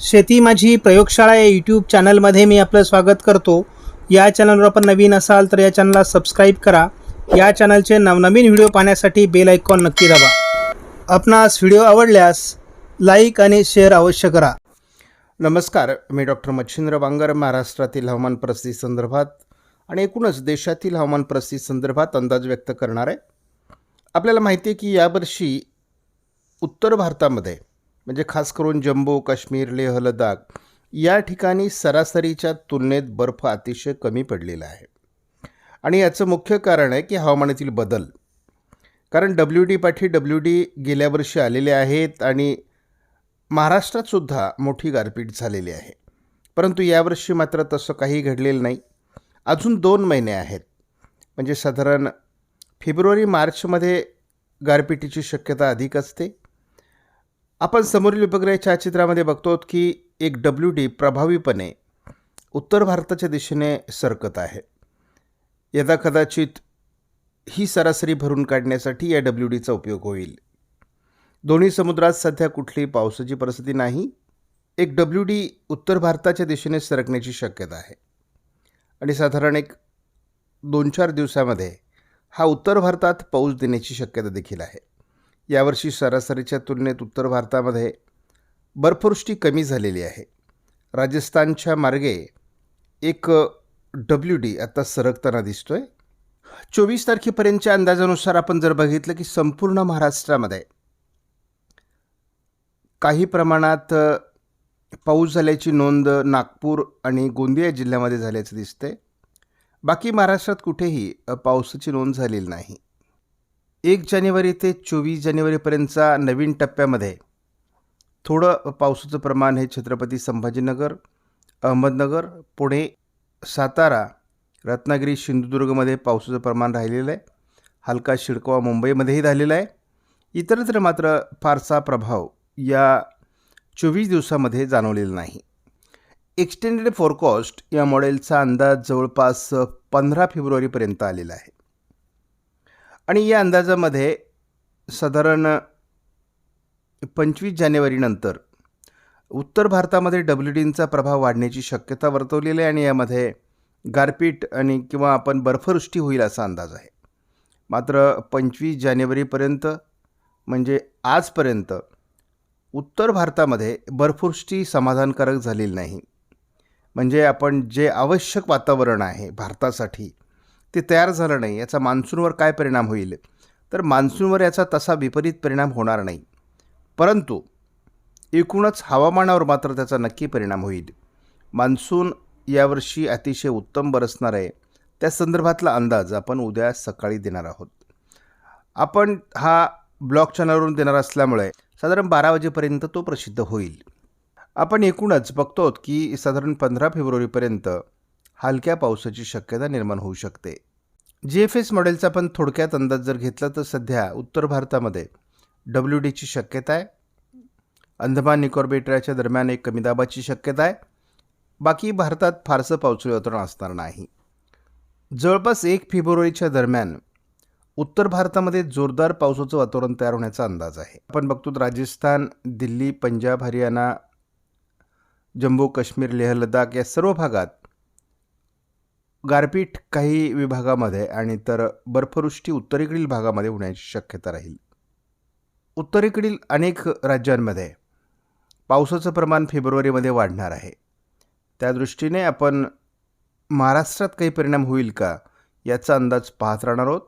शेती माझी प्रयोगशाळा या यूट्यूब चॅनलमध्ये मी आपलं स्वागत करतो. या चॅनलवर आपण नवीन असाल तर या चॅनलला सबस्क्राईब करा. या चॅनलचे नवनवीन व्हिडिओ पाहण्यासाठी बेल आयकॉन नक्की दाबा. आपणास व्हिडिओ आवडल्यास लाईक आणि शेअर अवश्य करा. नमस्कार मी डॉक्टर मच्छिंद्र बांगर महाराष्ट्रातील हवामान परिस्थिती संदर्भात आणि एकूणच देशातील हवामान परिस्थिती संदर्भात अंदाज व्यक्त करणार आहे. आपल्याला माहिती आहे की यावर्षी उत्तर भारतामध्ये म्हणजे खास करून जम्मू काश्मीर लेह लडाख या ठिकाणी सरासरीच्या तुलनेत बर्फ अतिशय कमी पडलेला आहे. आणि याचं मुख्य कारण आहे की हवामानातील बदल. कारण डब्ल्यू डी पाठी डब्ल्यू डी गेल्या वर्षी आलेले आहेत आणि महाराष्ट्रातसुद्धा मोठी गारपीट झालेली आहे. परंतु यावर्षी मात्र तसं काही घडलेलं नाही. अजून दोन महिने आहेत. म्हणजे साधारण फेब्रुवारी मार्चमध्ये गारपिटीची शक्यता अधिक असते. आपण समोरील उपग्रह छायाचित्रामध्ये बघतो की एक डब्ल्यू डी प्रभावीपणे उत्तर भारताच्या दिशेने सरकत आहे. यदा कदाचित ही सरासरी भरून काढण्यासाठी या डब्ल्यू डीचा उपयोग होईल. दोन्ही समुद्रात सध्या कुठलीही पावसाची परिस्थिती नाही. एक डब्ल्यू डी उत्तर भारताच्या दिशेने सरकण्याची शक्यता आहे. आणि साधारण एक दोन चार दिवसामध्ये हा उत्तर भारतात पाऊस देण्याची शक्यता देखील आहे. यावर्षी सरासरीच्या तुलनेत उत्तर भारतामध्ये बर्फवृष्टी कमी झालेली आहे. राजस्थानच्या मार्गे एक डब्ल्यू डी आता सरकताना दिसतो आहे चोवीस तारखेपर्यंतच्या अंदाजानुसार आपण जर बघितलं की संपूर्ण महाराष्ट्रामध्ये काही प्रमाणात पाऊस झाल्याची नोंद नागपूर आणि गोंदिया जिल्ह्यामध्ये झाल्याचं दिसतंय. बाकी महाराष्ट्रात कुठेही पावसाची नोंद झालेली नाही. एक जानेवारी ते चोवीस जानेवारीपर्यंतचा नवीन टप्प्यामध्ये थोडं पावसाचं प्रमाण हे छत्रपती संभाजीनगर अहमदनगर पुणे सातारा रत्नागिरी सिंधुदुर्गमध्ये पावसाचं प्रमाण राहिलेलं आहे. हलका शिडकावा मुंबईमध्येही झालेला आहे. इतरत्र मात्र फारसा प्रभाव या चोवीस दिवसामध्ये जाणवलेला नाही. एक्सटेंडेड फोरकास्ट या मॉडेलचा अंदाज जवळपास पंधरा फेब्रुवारीपर्यंत आलेला आहे. आणि या अंदाजामध्ये साधारण पंचवीस जानेवारीनंतर उत्तर भारतामध्ये डब्ल्यू डींचा प्रभाव वाढण्याची शक्यता वर्तवलेली आहे आणि यामध्ये गारपीट आणि किंवा आपण बर्फवृष्टी होईल असा अंदाज आहे. मात्र पंचवीस जानेवारीपर्यंत म्हणजे आजपर्यंत उत्तर भारतामध्ये बर्फवृष्टी समाधानकारक झालेली नाही. म्हणजे आपण जे आवश्यक वातावरण आहे भारतासाठी ते तयार झालं नाही याचा मान्सूनवर काय परिणाम होईल? तर मान्सूनवर याचा तसा विपरीत परिणाम होणार नाही. परंतु एकूणच हवामानावर मात्र त्याचा नक्की परिणाम होईल. मान्सून यावर्षी अतिशय उत्तम बरसणार आहे. त्या संदर्भातला अंदाज आपण उद्या सकाळी देणार आहोत. आपण हा ब्लॉग चॅनलवरून देणार असल्यामुळे साधारण बारा वाजेपर्यंत तो प्रसिद्ध होईल. आपण एकूणच बघतो की साधारण पंधरा फेब्रुवारीपर्यंत हलक्या पावसाची शक्यता निर्माण होऊ शकते. जी एफ एस मॉडेलचा पण थोडक्यात अंदाज जर घेतला तर सध्या उत्तर भारतामध्ये डब्ल्यू डीची शक्यता आहे. अंदमान निकोबार बेटाच्या दरम्यान एक कमी दाबाची शक्यता आहे. बाकी भारतात फारसं पावसाळी वातावरण असणार नाही. जवळपास एक फेब्रुवारीच्या दरम्यान उत्तर भारतामध्ये जोरदार पावसाचं वातावरण तयार होण्याचा अंदाज आहे. आपण बघतो राजस्थान दिल्ली पंजाब हरियाणा जम्मू काश्मीर लेह लडाख या सर्व भागात गारपीट काही विभागामध्ये आणि तर बर्फवृष्टी उत्तरेकडील भागामध्ये होण्याची शक्यता राहील. उत्तरेकडील अनेक राज्यांमध्ये पावसाचं प्रमाण फेब्रुवारीमध्ये वाढणार आहे. त्या दृष्टीने आपण महाराष्ट्रात काही परिणाम होईल का याचा अंदाज पाहत राहणार आहोत.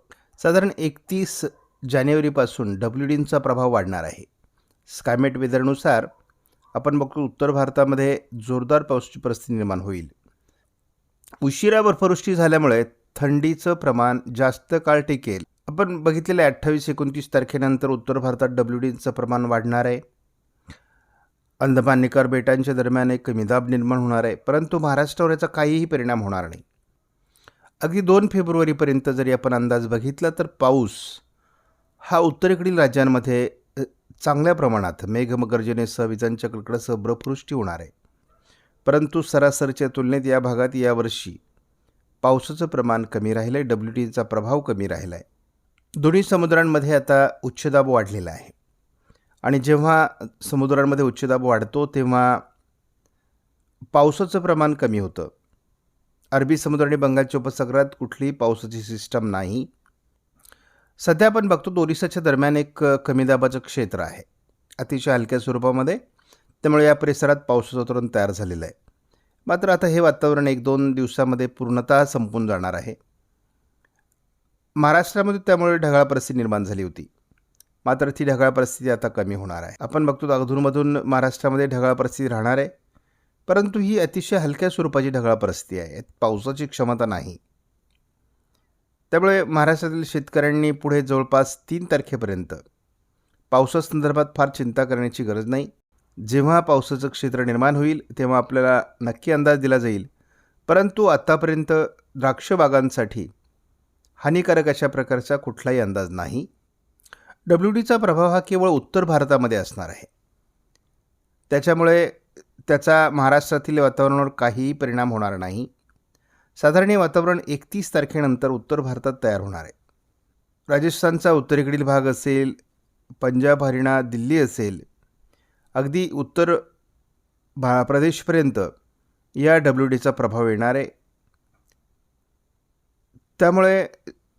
साधारण एकतीस जानेवारीपासून डब्ल्यू डींचा प्रभाव वाढणार आहे. स्कायमेट वेदरनुसार आपण बघतो उत्तर भारतामध्ये जोरदार पावसाची परिस्थिती निर्माण होईल. उशिरा बर्फवृष्टी झाल्यामुळे थंडीचं प्रमाण जास्त काळ टिकेल. आपण बघितलेलं आहे अठ्ठावीस एकोणतीस तारखेनंतर उत्तर भारतात डब्ल्यू डीचं प्रमाण वाढणार आहे. अंदमान निकोबार बेटांच्या दरम्यान एक कमी दाब निर्माण होणार आहे परंतु महाराष्ट्रावर याचा काहीही परिणाम होणार नाही. अगदी दोन फेब्रुवारीपर्यंत जरी आपण अंदाज बघितला तर पाऊस हा उत्तरेकडील राज्यांमध्ये चांगल्या प्रमाणात मेघमगर्जनेसह विजांच्या कडकडासह बर्फवृष्टी होणार आहे. परंतु सरासरीच्या तुलनेत या भागात यावर्षी पावसाचं प्रमाण कमी राहिलं आहे डब्ल्यू टीचा प्रभाव कमी राहिला आहे दोन्ही समुद्रांमध्ये आता उच्चदाब वाढलेला आहे. आणि जेव्हा समुद्रांमध्ये उच्चदाब वाढतो तेव्हा पावसाचं प्रमाण कमी होतं. अरबी समुद्र आणि बंगालच्या उपसागरात कुठलीही पावसाची सिस्टम नाही. सध्या आपण बघतो ओरिसाच्या दरम्यान एक कमी दाबाचं क्षेत्र आहे. अतिशय हलक्या स्वरूपामध्ये. त्यामुळे या परिसरात पावसाचं वातावरण तयार झालेलं आहे. मात्र आता हे वातावरण एक दोन दिवसामध्ये पूर्णतः संपून जाणार आहे. महाराष्ट्रामध्ये त्यामुळे ढगाळ परिस्थिती निर्माण झाली होती. मात्र ती ढगाळ परिस्थिती आता कमी होणार आहे. आपण बघतो अधूनमधून महाराष्ट्रामध्ये ढगाळ परिस्थिती राहणार आहे. परंतु ही अतिशय हलक्या स्वरूपाची ढगाळ परिस्थिती आहे. पावसाची क्षमता नाही. त्यामुळे महाराष्ट्रातील शेतकऱ्यांनी पुढे जवळपास तीन तारखेपर्यंत पावसासंदर्भात फार चिंता करण्याची गरज नाही. जेव्हा पावसाचं क्षेत्र निर्माण होईल तेव्हा आपल्याला नक्की अंदाज दिला जाईल. परंतु आत्तापर्यंत द्राक्ष बागांसाठी हानिकारक अशा प्रकारचा कुठलाही अंदाज नाही. डब्ल्यू डीचा प्रभाव हा केवळ उत्तर भारतामध्ये असणार आहे. त्याच्यामुळे त्याचा महाराष्ट्रातील वातावरणावर काहीही परिणाम होणार नाही. साधारण वातावरण एकतीस तारखेनंतर उत्तर भारतात तयार होणार आहे. राजस्थानचा उत्तरेकडील भाग असेल पंजाब हरियाणा दिल्ली असेल अगदी उत्तर भा प्रदेशपर्यंत या डब्ल्यू डीचा प्रभाव येणार आहे. त्यामुळे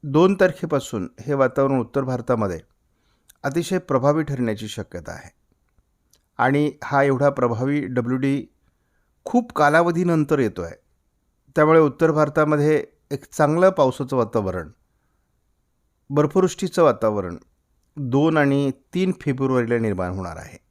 दोन तारखेपासून हे वातावरण उत्तर भारतामध्ये अतिशय प्रभावी ठरण्याची शक्यता आहे. आणि हा एवढा प्रभावी डब्ल्यू डी खूप कालावधीनंतर येतो आहे त्यामुळे उत्तर भारतामध्ये एक चांगलं पावसाचं वातावरण बर्फवृष्टीचं वातावरण दोन आणि तीन फेब्रुवारीला निर्माण होणार आहे.